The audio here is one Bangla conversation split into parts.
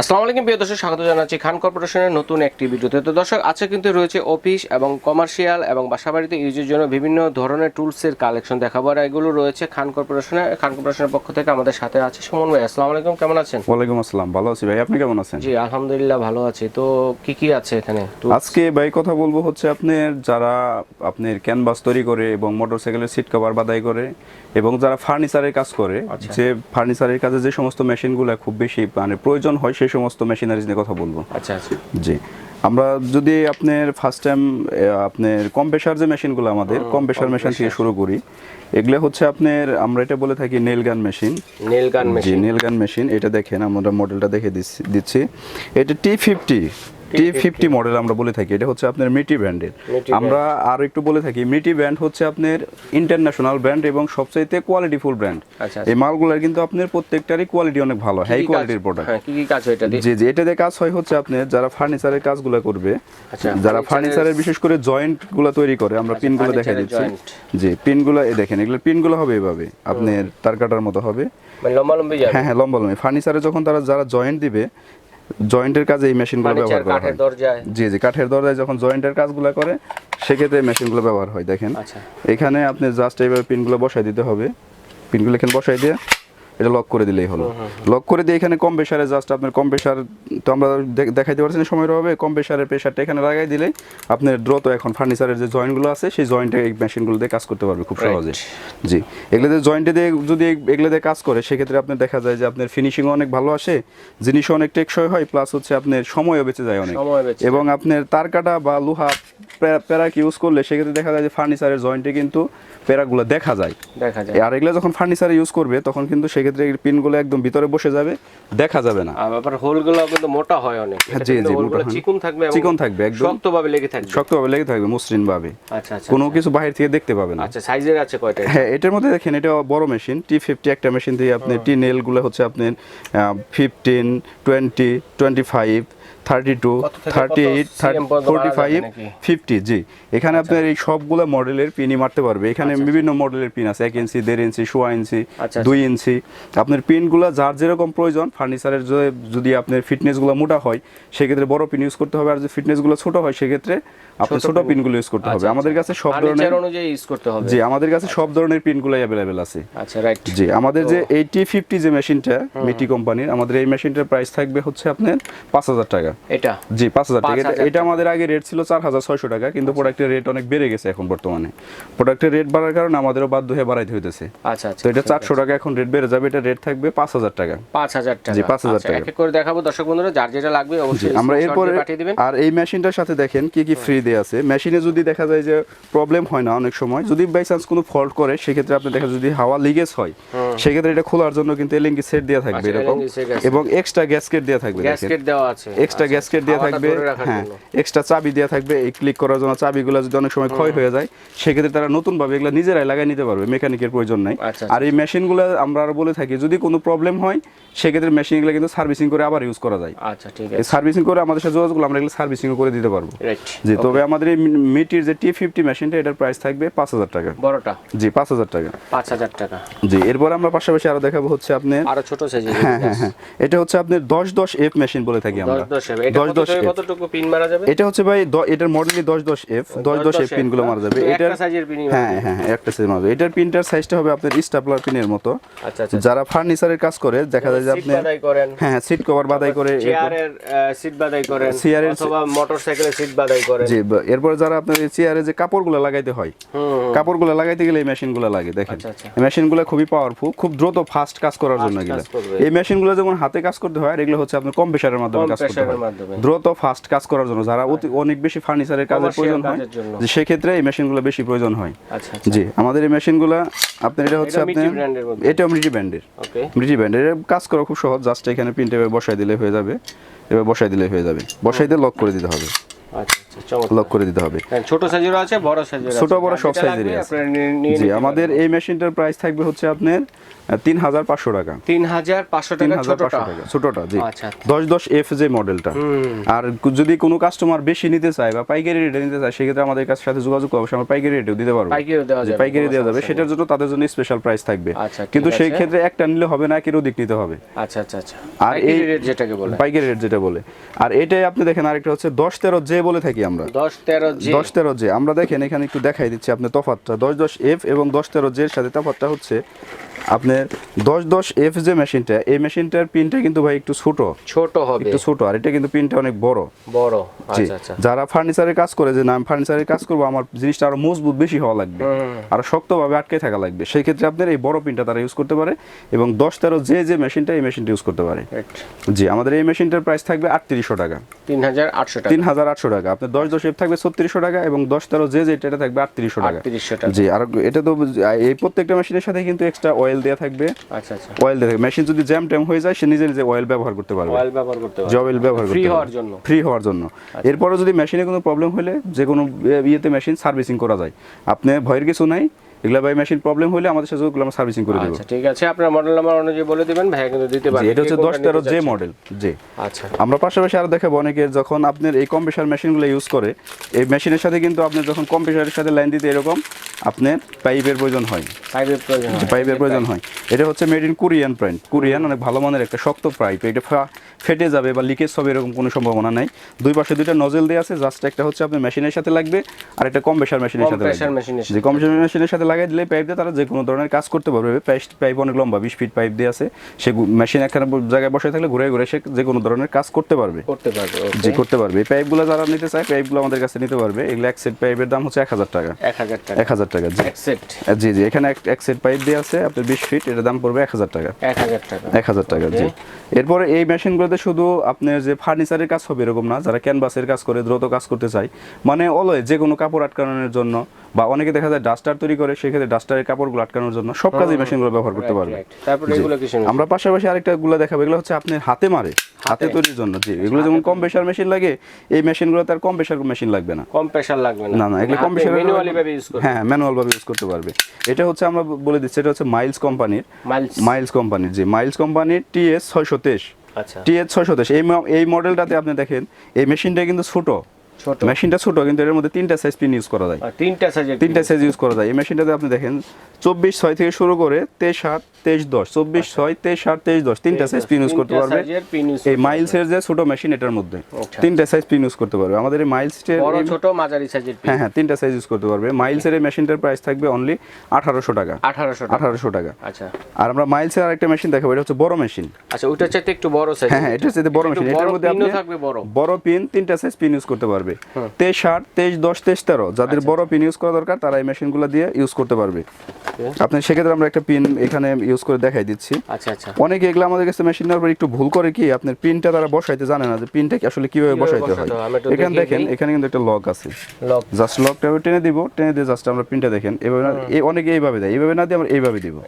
আসসালামু আলাইকুম প্রিয় দর্শক স্বাগত জানাচ্ছি খান কর্পোরেশনের নতুন একটি ভিডিওতে। তো দর্শক আজকে কিন্তু রয়েছে অফিস এবং কমার্শিয়াল এবং বাসাবাড়িতে ইউজের জন্য বিভিন্ন ধরনের টুলসের কালেকশন দেখাবো। আর এগুলো রয়েছে খান কর্পোরেশনের খান কর্পোরেশনের পক্ষ থেকে আমাদের সাথে আছে সুমন ভাই। আসসালামু আলাইকুম কেমন আছেন? ওয়ালাইকুম আসসালাম ভালো আছি ভাই। আপনি কেমন আছেন? জি আলহামদুলিল্লাহ ভালো আছি। তো কি কি আছে এখানে আজকে ভাই কথা বলব হচ্ছে আপনার যারা আপনার ক্যানভাস তৈরি করে এবং মোটরসাইকেলের সিট কভার বাদাই করে এবং যারা ফার্নিচারের কাজ করে আচ্ছা। যে ফার্নিচারের কাজে যে সমস্ত মেশিনগুলো খুব বেশি মানে প্রয়োজন হয় সেই সমস্ত মেশিনারিজ নিয়ে কথা বলব। আচ্ছা আচ্ছা। জি। আমরা যদি আপনার ফার্স্ট টাইম আপনার কম প্রেশার যে মেশিনগুলো আমাদের কম প্রেশার মেশিন থেকে শুরু করি এগুলো হচ্ছে আপনার আমরা এটা বলে থাকি nail gun machine nail gun জি মেশিন নেল গান মেশিন এটা দেখেন আমরা মডেলটা দেখে দিচ্ছি- দিচ্ছি। এটা T fifty T fifty model আমরা বলে থাকি এটা হচ্ছে আপনার মিটি ব্র্যান্ডের আমরা আর একটু বলে থাকি মিটি ব্র্যান্ড হচ্ছে আপনার ইন্টারন্যাশনাল ব্র্যান্ড এবং সবচাইতে কোয়ালিটিফুল ব্র্যান্ড আচ্ছা এই মালগুলোর কিন্তু আপনার প্রত্যেকটারই কোয়ালিটি অনেক ভালো হাই কোয়ালিটির প্রোডাক্ট হ্যাঁ কি কি কাজ হয় এটা জি জি এটা দিয়ে কাজ হয় হচ্ছে আপনার যারা ফার্নিচারের কাজগুলো করবে আচ্ছা, যারা ফার্নিচারের বিশেষ করে জয়েন্টগুলো তৈরি করে আমরা পিনগুলো দেখা দিচ্ছি। জি পিনগুলো এই দেখেন এগুলো পিনগুলো হবে এভাবে আপনার তার কাটার মতো হবে। মানে লম্বা লম্বি হ্যাঁ হ্যাঁ লম্বা লম্বা। ফার্নিচারে যখন তারা যারা জয়েন্ট দিবে জয়েন্টের কাজে এই মেশিনগুলো ব্যবহার করা হয়। জি জি কাঠের দরজায় যখন জয়েন্টের কাজগুলো করে সেক্ষেত্রে মেশিনগুলো ব্যবহার হয় দেখেন। আচ্ছা। এখানে আপনি জাস্ট এইভাবে পিনগুলো বসাই দিতে হবে। পিনগুলো এখানে বসাই দিয়ে এটা লক করে দিলেই হলো। লক করে দিয়ে এখানে কম প্রেশারে জাস্ট আপনার কম প্রেশার তো আমরা দেখাইতে পারছি না সময়ের হবে কম প্রেশারের প্রেশারটা এখানে লাগাই দিলেই আপনার দ্রুত এখন ফার্নিচারের যে জয়েন্টগুলো আছে সেই জয়েন্টে এই মেশিনগুলো দিয়ে কাজ করতে পারবে খুব সহজে। জি। এগুলোতে জয়েন্টে দিয়ে যদি এগুলো দিয়ে কাজ করে সেক্ষেত্রে আপনার দেখা যায় যে আপনার ফিনিশিংও অনেক ভালো আসে জিনিসও অনেক টেকসই হয় প্লাস হচ্ছে আপনার সময়ও বেঁচে যায় অনেক। এবং আপনার তার কাটা বা লোহা প্যা- প্যারাক ইউজ করলে সেক্ষেত্রে দেখা যায় যে ফার্নিচারের জয়েন্টে কিন্তু প্যারাগুলো দেখা যায়। দেখা যায়। আর এগুলো যখন ফার্নিচারে ইউজ করবে তখন কিন্তু সেক্ষেত্রে এই পিনগুলো একদম ভিতরে বসে যাবে দেখা যাবে না। ব্যাপার হোলগুলো কিন্তু মোটা হয় অনেক। হ্যাঁ, জি, জি, মোটা চিকন থাকবে চিকন থাকবে একদম। শক্তভাবে লেগে থাকবে। শক্তভাবে লেগে থাকবে মসৃণ ভাবে আচ্ছা আচ্ছা কোনো কিছু বাইরে থেকে দেখতে পাবে না। আচ্ছা সাইজের আছে কয়টা হ্যাঁ এটার মধ্যে দেখেন এটা বড় মেশিন টি ফিফটি একটা মেশিন দিয়ে আপনি টি নেলগুলো হচ্ছে আপনার fifteen twenty twenty five thirty two thirty eight forty five fifty জি। এখানে আপনার এই সবগুলো মডেলের পিনই মারতে পারবে। এখানে বিভিন্ন মডেলের পিন আছে এক ইঞ্চি দেড় ইঞ্চি সোয়া ইঞ্চি আচ্ছা, দুই ইঞ্চি। আপনার পিনগুলো যার যেরকম প্রয়োজন ফার্নিচারের যদি আপনার ফিটনেসগুলো মোটা হয় সেক্ষেত্রে বড় পিন ইউজ করতে হবে। আর যদি ফিটনেসগুলো ছোট হয় সেক্ষেত্রে আপনি ছোট পিনগুলো ইউজ করতে হবে। আচ্ছা, আমাদের কাছে সব ধরনের অনুযায়ী ইউজ করতে হবে। জি আমাদের কাছে সব ধরনের পিনগুলোই অ্যাভেলেবেল আছে। আচ্ছা রাইট জি আমাদের যে এই টি ফিফটি যে মেশিনটা মিটি কোম্পানির আমাদের এই মেশিনটার প্রাইস থাকবে হচ্ছে আপনার পাঁচ হাজার টাকা। এটা? জি পাঁচ হাজার টাকা। এটা- আমাদের আগে রেট ছিল চার হাজার ছয়শো টাকা কিন্তু প্রোডাক্টের রেট অনেক বেড়ে গেছে এখন বর্তমানে। প্রোডাক্টের রেট বাড়ার কারণে আমাদেরও বাধ্য হয়ে বাড়াইতে হইতেছে। আচ্ছা আচ্ছা তো এটা চারশো টাকা এখন রেট বেড়ে যাবে এটা রেট থাকবে পাঁচ হাজার টাকা। পাঁচ হাজার টাকা। জি, 5,000 আচ্ছা, টাকা। এক করে দেখাবো। দর্শক বন্ধুরা যার যেটা লাগবে অবশ্যই আমরা এরপরে আর এই মেশিনটার সাথে দেখেন কি কি ফ্রি দেয়া আছে। মেশিনে যদি দেখা যায় যে প্রবলেম হয় না অনেক সময় যদি বাই চান্স কোনো ফল্ট করে সেক্ষেত্রে আপনি দেখা যদি হাওয়া লিকেজ হয় সেক্ষেত্রে এটা খোলার জন্য কিন্তু এলএনজি সেট দেওয়া থাকবে আচ্ছা, এরকম। এবং এক্সট্রা গ্যাসকেট দেওয়া থাকবে গ্যাসকেট দেওয়া আছে। এক্সট্রা আচ্ছা, গ্যাসকেট দেওয়া থাকবে। হ্যাঁ এক্সট্রা চাবি দেওয়া থাকবে। এই ক্লিক করার জন্য চাবিগুলো যদি অনেক সময় ক্ষয় হয়ে যায় সেক্ষেত্রে তারা নতুন ভাবে এগুলো নিজেরাই লাগাই নিতে পারবে মেকানিকের প্রয়োজন নাই। আচ্ছা, আর এই মেশিনগুলো আমরা আরও বলে থাকি যদি কোনো প্রবলেম হয় সেক্ষেত্রে মেশিনগুলো কিন্তু সার্ভিসিং করে আবার ইউজ করা যায়। আচ্ছা ঠিক আছে। সার্ভিসিং করে আমাদের সাথে যোগাযোগ আমরা এগুলো সার্ভিসিং করে দিতে পারব। জি তবে আমাদের এই মিটির যে টি ফিফটি মেশিনটা এটার প্রাইস থাকবে পাঁচ হাজার টাকা। বড়টা? জি পাঁচ হাজার টাকা। পাঁচ হাজার টাকা। জি এরপর আমরা পাশাপাশি আরও দেখাবো হচ্ছে আপনার আরও ছোট সাইজের হ্যাঁ হ্যাঁ হ্যাঁ। এটা হচ্ছে আপনার দশ দশ এফ মেশিন বলে থাকি আমরা। দশ হবে এটা দশ কত দশ থেকে এফ কতটুকু পিন মারা যাবে? এটা হচ্ছে ভাই এটার মডেলই দশ দশ এফ দশ দশ এফ পিনগুলো মারা যাবে। একটা এটার সাইজের মারা হ্যাঁ হ্যাঁ একটা সাইজ মারা এটার পিনটার সাইজটা হবে আপনার স্টাপলার পিনের মতো। আচ্ছা আচ্ছা। যারা ফার্নিচারের কাজ করে দেখা যায় যে সিট আপনি বাদাই করেন। হ্যাঁ হ্যাঁ সিট কভার বাদাই করে চেয়ারের সিট বাদাই করেন। চেয়ারের অথবা মোটরসাইকেলের সিট বাদাই করেন। জি এরপর যারা আপনার চেয়ারে যে কাপড়গুলো লাগাইতে হয় হুম কাপড়গুলো লাগাইতে গেলে এই মেশিনগুলো লাগে দেখেন। আচ্ছা, আচ্ছা। মেশিনগুলো খুবই পাওয়ারফুল খুব দ্রুত ফাস্ট কাজ করার জন্য এগুলো। এই মেশিনগুলো যেমন হাতে কাজ করতে হয় এগুলো হচ্ছে আপনার কম প্রেশারের মাধ্যমে কাজ করতে হয়। দ্রুত ফাস্ট কাজ করার জন্য যারা অতি- অনেক বেশি ফার্নিচারের কাজের প্রয়োজন হয়। যে সেক্ষেত্রে এই মেশিনগুলো বেশি প্রয়োজন হয়। আচ্ছা আচ্ছা। জি আমাদের এই মেশিনগুলো আপনার এটা হচ্ছে আপনি এটা মিটি ব্যান্ডের ওকে মিটি ব্যান্ডের কাজ করা খুব সহজ জাস্ট এখানে প্রিন্ট এভাবে বসাই দিলে হয়ে যাবে এবার বসাই দিলে হয়ে যাবে। বসাই দিয়ে লক করে দিতে হবে। আচ্ছা আচ্ছা আচ্ছা লক করে দিতে হবে। হ্যাঁ, ছোট সাইজেরও আছে বড় ছোট বড় সব সাইজেরই আছে। জি আমাদের এই মেশিনটার প্রাইস থাকবে হচ্ছে আপনার তিন হাজার পাঁচশো টাকা। তিন হাজার পাঁচশো তিন টাকা ছোটটা। ছোটটা জি। আচ্ছা। দশ দশ এফ যে মডেলটা আর যদি কোনো কাস্টমার বেশি নিতে চায় বা পাইকারি রেটে নিতে চায় সেক্ষেত্রে আমাদের কাছে সাথে যোগাযোগ করবে আমরা পাইকারি রেটেও দিতে পারব। পাইকারিও দেওয়া যাবে, পাইকারি দেওয়া যাবে। সেটার জন্য তাদের জন্য স্পেশাল প্রাইস থাকবে। আচ্ছা, কিন্তু সেই ক্ষেত্রে একটা নিলে হবে না কিরো দিক নিতে হবে। আচ্ছা আচ্ছা আচ্ছা। আর এই রেট যেটাকে বলে। পাইকারি রেট যেটা বলে। আর এটাই আপনি দেখেন আরেকটা হচ্ছে দশ তেরো যে বলে থাকি আমরা। দশ তেরো জি। দশ তেরো জে। আমরা দেখেন এখানে একটু দেখাই দিচ্ছি আপনি তফাতটা দশ দশ এফ এবং দশ তেরো জের সাথে তফাতটা হচ্ছে আপনার দশ দশ এফ যে মেশিনটা এই মেশিনটার পিনটা কিন্তু ভাই একটু ছোট। ছোট হবে। একটু ছোট আর এটা কিন্তু পিনটা অনেক বড়। বড় আচ্ছা আচ্ছা। যারা ফার্নিচারের কাজ করে যে না আমি ফার্নিচারের কাজ করব আমার জিনিসটা আরও মজবুত বেশি হওয়া লাগবে। আর শক্তভাবে আটকে থাকা লাগবে। সেই ক্ষেত্রে আপনার এই বড় পিনটা তারা ইউজ করতে পারে এবং দশ তেরো যে যে মেশিনটা এই মেশিনটা ইউজ করতে পারে। জি আমাদের এই মেশিনটার প্রাইস থাকবে আটত্রিশশো টাকা। তিন হাজার আটশো টাকা। তিন হাজার আটশো টাকা। আপনার দশ দশ এফ থাকবে ছত্রিশশো টাকা এবং দশ তেরো যে যেটা এটা থাকবে আটত্রিশশো টাকা। জি আর এটা তো এই প্রত্যেকটা মেশিনের সাথে কিন্তু এক্সট্রা অয়েল দেওয়া থাকবে। আচ্ছা আচ্ছা। অয়েল দেওয়া থাকবে। মেশিন যদি জ্যাম ট্যাম হয়ে যায় সে নিজে নিজে অয়েল ব্যবহার করতে পারবে। অয়েল ব্যবহার করতে পারবে। জবেল অয়েল ব্যবহার করতে ফ্রি হওয়ার জন্য। ফ্রি হওয়ার জন্য। এরপরে যদি মেশিনে কোনো প্রবলেম হলে যে কোনো ইয়েতে মেশিন সার্ভিসিং করা যায়। আপনি ভয়ের কিছু নাই এগুলা ভাই মেশিন প্রবলেম হলে আমাদের সাথে ওগুলো আমরা সার্ভিসিং করে দেবো। আচ্ছা ঠিক আছে। আপনার মডেল নাম্বার অনুযায়ী বলে দিবেন ভাইয়া কিন্তু দিতে জি, পারবে। এটা হচ্ছে কে দশ কোনটা তেরো নিতে যে মডেল জি। আচ্ছা। আমরা পাশাপাশি আরও দেখাবো অনেকে যখন আপনার এই কম্প্রেসার মেশিনগুলো ইউজ করে এই মেশিনের সাথে কিন্তু আপনি যখন কম্প্রেসারের সাথে লাইন দিতে এরকম আপনার পাইপের প্রয়োজন হয়। পাইপের প্রয়োজন হয়। পাইপের প্রয়োজন হয়। এটা হচ্ছে মেড ইন কোরিয়ান প্রাইন্ট কোরিয়ান অনেক ভালো মানের একটা শক্ত পাইপ এটা ফেটে যাবে বা লিকেজ হবে এরকম কোনো সম্ভাবনা নাই। দুই পাশে দুইটা নজেল দেওয়া আছে জাস্ট একটা হচ্ছে আপনার মেশিনের সাথে লাগবে আর একটা কম্প্রেসার মেশিনের সাথে লাগবে। machine এর মেশিনের সাথে লাগাই দিলে পাইপ দিয়ে তারা যে কোনো ধরনের কাজ করতে পারবে। পাইপ পাইপ অনেক লম্বা বিশ ফিট পাইপ দিয়ে আছে। সে মেশিন একখানে জায়গায় বসে থাকলে ঘুরে ঘুরে সে যে কোনো ধরনের কাজ করতে পারবে। করতে পারবে ওকে করতে পারবে। এই পাইপগুলো যারা নিতে চায় পাইপগুলো আমাদের কাছে নিতে পারবে। এগুলো এক সেট পাইপের দাম হচ্ছে এক হাজার টাকা। এক হাজার টাকা। এক হাজার টাকা জি। জি জি এখানে এক- সেট পাইপ দিয়ে আছে আপনার বিশ ফিট এটার দাম পড়বে এক হাজার টাকা। এক হাজার টাকা। এক হাজার টাকা জি। এরপরে এই এগুলোতে শুধু আপনার যে ফার্নিচারের কাজ হবে এরকম না যারা ক্যানভাসের কাজ করে দ্রুত কাজ করতে চায়। মানে অলয় যে কোনো কাপড় আটকানোর জন্য বা অনেকে দেখা যায় ডাস্টার তৈরি করে সেক্ষেত্রে ডাস্টারের কাপড়গুলো আটকানোর জন্য সব কাজে মেশিনগুলো ব্যবহার করতে পারবে। আমরা পাশাপাশি আরেকটা গুলো দেখাবো এগুলো হচ্ছে আপনার হাতে মারে হাতে। তৈরির জন্য জি। এগুলো যেমন কম প্রেশার মেশিন লাগে এই মেশিনগুলো তার কম প্রেশার মেশিন লাগবে না। কম প্রেশার লাগবে না। না এগুলো মানে কম প্রেশার ম্যানুয়ালি ভাবে ইউজ করবে হ্যাঁ ম্যানুয়াল ভাবে ইউজ করতে পারবে। এটা হচ্ছে আমরা বলে দিচ্ছি এটা হচ্ছে মাইলস কোম্পানির মাইলস কোম্পানির জি। মাইলস কোম্পানির টিএস 623 আচ্ছা। টিএ ছয়শো এই এই মডেলটাতে আপনি দেখেন এই মেশিনটা কিন্তু ছোট। ছোট। মেশিনটা ছোট কিন্তু এর মধ্যে তিনটা সাইজ পিন ইউজ করা যায়। তিনটা সাইজের তিনটা সাইজ ইউজ করা যায়। এই মেশিনটাতে আপনি দেখেন চব্বিশ ছয় থেকে শুরু করে তেইশ আট তেইশ দশ চব্বিশ ছয় তেইশ আট তেইশ দশ তিনটা সাইজ পিন ইউজ করতে পারবে। এই মাইলসের যে ছোট মেশিন এটার মধ্যে আচ্ছা। তিনটা সাইজ পিন ইউজ করতে পারবে। আমাদের এই মাইলসের ছোট মাঝারি সাইজের হ্যাঁ হ্যাঁ তিনটা সাইজ ইউজ করতে পারবে। মাইলসের এই মেশিনটার প্রাইস থাকবে অনলি আঠারোশো টাকা। আঠারোশো আঠারোশো টাকা। আচ্ছা। আর আমরা মাইলসের আরেকটা মেশিন দেখাবো এটা হচ্ছে বড় মেশিন আচ্ছা চাইতে একটু বড় সাইজ হ্যাঁ হ্যাঁ এটা হচ্ছে বড় মেশিন এটার মধ্যে আপনি বড়। পিন তিনটা সাইজ পিন ইউজ করতে পারবে তেইশ আট তেইশ দশ তেইশ তেরো যাদের আচ্ছা। বড় পিন ইউজ করা দরকার তারা এই মেশিনগুলো দিয়ে ইউজ করতে পারবে। আপনি সেক্ষেত্রে আমরা একটা পিন এখানে ইউজ করে দেখাই দিচ্ছি। আচ্ছা আচ্ছা। অনেকে এগুলো আমাদের কাছে মেশিন নেওয়ার পর একটু ভুল করে কি আপনার পিনটা তারা বসাইতে জানে না যে পিনটা আসলে কীভাবে বসাইতে হয়। হয়? এখানে দেখেন এখানে কিন্তু একটা লক আছে। জাস্ট লকটা টেনে দিব টেনে দিয়ে জাস্ট আমরা পিনটা দেখেন। এভাবে না অনেকে এইভাবে দেয় এইভাবে না দিয়ে আমরা এইভাবে দিব।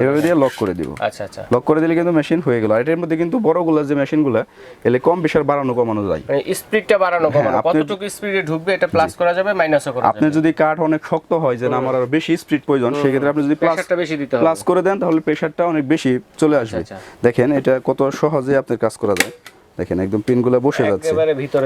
এইভাবে দিয়ে লক করে দিব। আচ্ছা আচ্ছা। লক করে দিলে কিন্তু মেশিন হয়ে গেল। আর এটার মধ্যে কিন্তু বড়গুলো যে মেশিনগুলো এলে কম প্রেশার বাড়ানো কমানো যায়। মানে স্পিডটা বাড়ানো কমানো। হ্যাঁ, আপনি- কতটুকু স্পিডে ঢুকবে এটা প্লাস করা যাবে মাইনাসও করা আপনার আপনি যদি কাঠ অনেক শক্ত হয় যে আমার আরও বেশি স্পিড প্রয়োজন সেক্ষেত্রে আপনি যদি প্লাস প্রেসারটা বেশি দিতে হবে। প্লাস করে দেন তাহলে প্রেশারটা অনেক বেশি চলে আসবে। আচ্ছা। দেখেন এটা কত সহজে আপনার কাজ করা যায়। দেখেন একদম পিনগুলো বসে যাচ্ছে।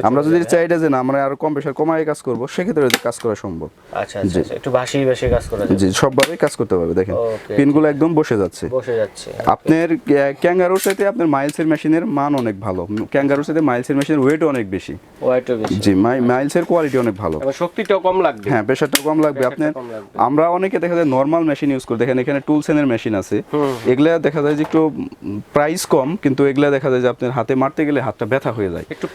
আমরা যদি যাবে। চাই যে না আমরা আরও কম প্রেশার কমায় কাজ করব সেক্ষেত্রে কাজ করা সম্ভব। আচ্ছা আচ্ছা আচ্ছা, একটু বাসি বেশি কাজ করা যাবে। জি সবভাবে কাজ করতে পারবে দেখেন। পিনগুলো একদম বসে যাচ্ছে। বসে যাচ্ছে আপনার ক্যাঙ্গারুর সাথে আপনার মাইলসের মেশিনের মান অনেক ভালো। ক্যাঙ্গারুর সাথে মাইলসের মেশিনের ওয়েট অনেক বেশি। ওয়াইটও বেশি। জি মাইলসের কোয়ালিটি অনেক ভালো। শক্তিটাও কম লাগবে। হ্যাঁ প্রেশারটা কম লাগবে। আপনার আমরা অনেকে দেখা যায় নর্মাল মেশিন ইউজ করি। দেখেন এখানে টুলসেনের মেশিন আছে। এগুলা দেখা যায় যে একটু প্রাইস কম কিন্তু এগুলা দেখা যায় যে আপনার হাতে মারতে গেলে হাতটা ব্যথা হয়ে যায়। একটু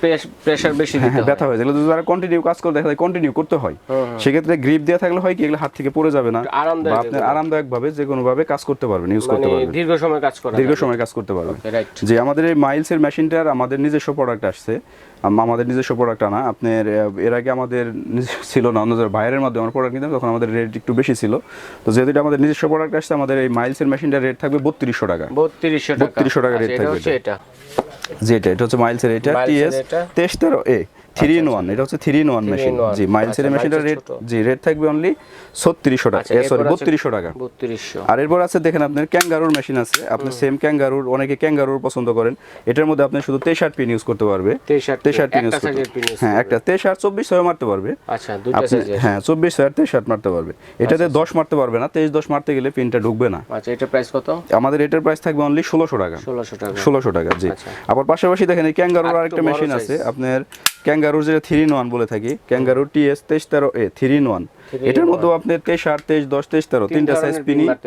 প্রেসার বেশি হ্যাঁ দিতে হ্যাঁ ব্যথা হয়ে যায়। যদি যারা কন্টিনিউ কাজ করে দেখা যায় কন্টিনিউ করতে হয়। সেক্ষেত্রে গ্রিপ দেওয়া থাকলে হয় কি এগুলো হাত থেকে পড়ে যাবে না। বা এগুলো। আরামদায়ক ভাবে যে কোনো ভাবে কাজ করতে পারবেন ইউজ করতে মানে পারবেন। দীর্ঘ সময় কাজ করা দীর্ঘ সময় কাজ করতে পারবেন। যে আমাদের এই মাইলসের মেশিনটার আমাদের নিজস্ব প্রোডাক্ট আসছে। আমাদের নিজস্ব প্রোডাক্ট আনা আপনার এর আগে আমাদের ছিল না অন্যদের বাইরের মাধ্যমে আমরা প্রোডাক্ট নিতাম তখন আমাদের রেট একটু বেশি ছিল। তো যেহেতু এটা আমাদের নিজস্ব প্রোডাক্ট আসছে আমাদের এই মাইলস মাইলসের মেশিনটার রেট থাকবে বত্রিশশো টাকা। বত্রিশশো টাকা। 3200 টাকা আচ্ছা, rate এটা। থাকবে হচ্ছে এটা। এটা যে এটা হচ্ছে মাইলসের এটা টিএস এটা? তেইশ তেরো এ থ্রি ইন ওয়ান এটা হচ্ছে থ্রি ইন ওয়ান মেশিন জি আচ্ছা, মেশিনটার রেট জি রেট থাকবে অনলি ছত্রিশশো টাকা। আচ্ছা, সরি বত্রিশশো টাকা। আর এরপর আছে দেখেন আপনার ক্যাঙ্গারুর মেশিন আছে। আপনি সেম ক্যাঙ্গারুর অনেকে ক্যাঙ্গারুর পছন্দ করেন। এটার মধ্যে আপনি শুধু তেইশ আট পিন ইউজ করতে পারবে। তেইশ আট পিন ইউজ হ্যাঁ একটা তেইশ আট চব্বিশ ছয় মারতে পারবে। আচ্ছা আপনি হ্যাঁ চব্বিশ ছয় তেইশ আট মারতে পারবে। এটাতে আচ্ছা, দশ মারতে পারবে না তেইশ দশ মারতে গেলে পিনটা ঢুকবে না। আচ্ছা এটা প্রাইস কত? আমাদের এটার প্রাইস থাকবে অনলি ষোলোশো টাকা। ষোলোশো টাকা। ষোলোশো টাকা জি। আচ্ছা। আবার পাশাপাশি দেখেন এই ক্যাঙ্গারুর আর আরেকটা মেশিন আছে। আপনার ক্যাঙ্গারুর যেটা থ্রি ইন ওয়ান বলে থাকি ক্যাঙ্গারুর টিএস তেইশ তেরো এ থ্রি ইন ওয়ান এটার। মধ্যেও আপনি তেইশ আট তেইশ দশ তেইশ তেরো তিন তিনটা সাইজ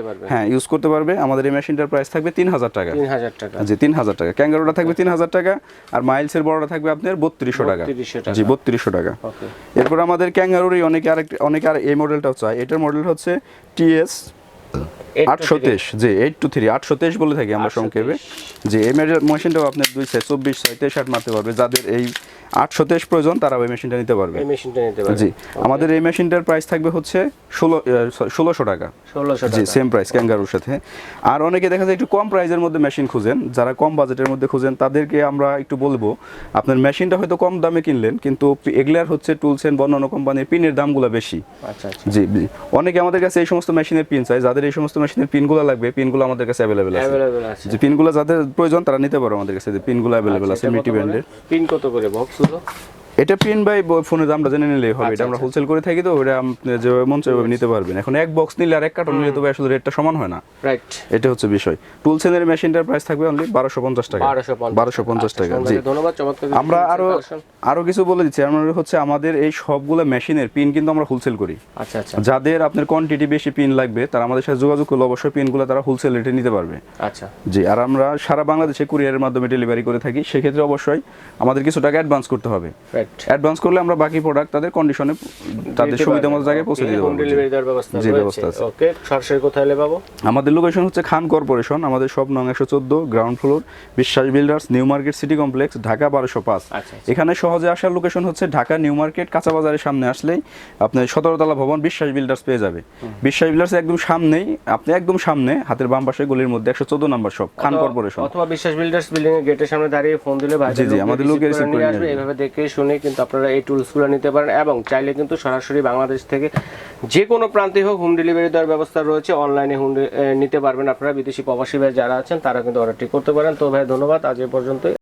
পারবে। হ্যাঁ ইউজ করতে পারবে। আমাদের এই মেশিনটার প্রাইস থাকবে তিন হাজার টাকা। তিন হাজার টাকা। জি তিন হাজার টাকা। ক্যাঙ্গারুটা থাকবে তিন হাজার টাকা আর মাইলসের বড়টা থাকবে আপনার বত্রিশশো টাকা। জি বত্রিশশো টাকা। এরপর আমাদের ক্যাঙ্গারুরই অনেকে আরেক অনেকে আর এই মডেলটাও চায়। এটার মডেল হচ্ছে টিএস আটশো তেইশ জি এইট টু থ্রি আটশো তেইশ বলে থাকি আমরা সংক্ষেপে। যে এই মেশিনটাও আপনার দুই সাইজ চব্বিশ ছয় তেইশ আট মারতে পারবে। যাদের এই আটশো তেইশ প্রয়োজন তারা ওই মেশিনটা নিতে পারবে। জি আমাদের এই মেশিনটার প্রাইস থাকবে হচ্ছে ষোলো ষোলোশো টাকা। জি সেম প্রাইস ক্যাঙ্গারুর সাথে। আর অনেকে দেখা যায় একটু কম প্রাইসের মধ্যে মেশিন খুঁজেন। যারা কম বাজেটের মধ্যে খুঁজেন তাদেরকে আমরা একটু বলব আপনার মেশিনটা হয়তো কম দামে কিনলেন কিন্তু এগুলার হচ্ছে টুলস এন্ড বর্ণনা কোম্পানির পিনের দামগুলো বেশি। আচ্ছা আচ্ছা। জি জি। অনেকে আমাদের কাছে এই সমস্ত মেশিনের পিন চাই যাদের এই সমস্ত মেশিনের পিনগুলো লাগবে পিনগুলো আমাদের কাছে অ্যাভেলেবেল আছে। যে পিনগুলো যাদের প্রয়োজন তারা নিতে পারো আমাদের কাছে। যে পিনগুলো অ্যাভেলেবেল আছে মিটি ব্যান্ডের পিন কত করে? বক্সগুলো এটা পিন বাই ফোনের দামটা জেনে নিলেই হবে। আচ্ছা, এটা আমরা আচ্ছা। হোলসেল করে থাকি তো ওটা আপনি যেভাবে মন চাইভাবে নিতে পারবেন। এখন এক বক্স নিলে আর এক কার্টন নিলে তো ভাই আসলে রেটটা সমান হয় না। রাইট এটা হচ্ছে বিষয়। টুলসেনের মেশিনটার প্রাইস থাকবে অনলি বারোশো পঞ্চাশ টাকা। বারোশো পঞ্চাশ টাকা। জি। ধন্যবাদ। চমৎকার আমরা আরও আরও কিছু বলে দিচ্ছি। আমরা হচ্ছে আমাদের এই সবগুলো মেশিনের পিন কিন্তু আমরা হোলসেল করি। আচ্ছা আচ্ছা। যাদের আপনার কোয়ান্টিটি বেশি পিন লাগবে তারা আমাদের সাথে যোগাযোগ করলে অবশ্যই পিনগুলো তারা হোলসেল রেটে নিতে পারবে। আচ্ছা। জি আর আমরা সারা বাংলাদেশে কুরিয়ারের মাধ্যমে ডেলিভারি করে থাকি। সেক্ষেত্রে অবশ্যই আমাদের কিছু টাকা অ্যাডভান্স করতে হবে। রাইট অ্যাডভান্স করলে আমরা বাকি প্রোডাক্ট তাদের কন্ডিশনে তাদের সুবিধা মতো জায়গায় পৌঁছে দিতে পারব। ডেলিভারি দেওয়ার ব্যবস্থা জি, ব্যবস্থা আছে। ওকে সরাসরি কোথায় এলে পাবো আমাদের লোকেশন হচ্ছে খান কর্পোরেশন আমাদের সব নং একশো চোদ্দ ground floor Biswas builders new market city complex Dhaka বারোশো পাঁচ আচ্ছা, আচ্ছা। এখানে সহজে আসার লোকেশন হচ্ছে ঢাকা নিউ মার্কেট কাঁচা বাজারের সামনে আসলেই আপনার সতেরোতলা ভবন বিশ্বাস বিল্ডার্স পেয়ে যাবে বিশ্বাস বিল্ডার্স একদম সামনেই আপনি একদম সামনে হাতের বাম পাশে গলির মধ্যে একশো চোদ্দ নম্বর শপ খান কর্পোরেশন অথবা বিশ্বাস বিল্ডার্স বিল্ডিং এর গেটের সামনে দাঁড়িয়ে ফোন দিলে ভাই জি, জি, আমাদের লোক receive করে আসবে আসবে। এইভাবে দেখে শুনে কিন্তু আপনারা এই টুলসগুলো নিতে পারেন এবং চাইলে কিন্তু সরাসরি বাংলাদেশ থেকে যে কোনো প্রান্তে হোক হোম ডেলিভারি দেওয়ার ব্যবস্থা রয়েছে। অনলাইনে হোম নিতে পারবেন আপনারা। বিদেশি প্রবাসী ভাই যারা আছেন, তারা কিন্তু অর্ডারটি করতে পারেন। তো ভাই, ধন্যবাদ। আজ এ পর্যন্তই।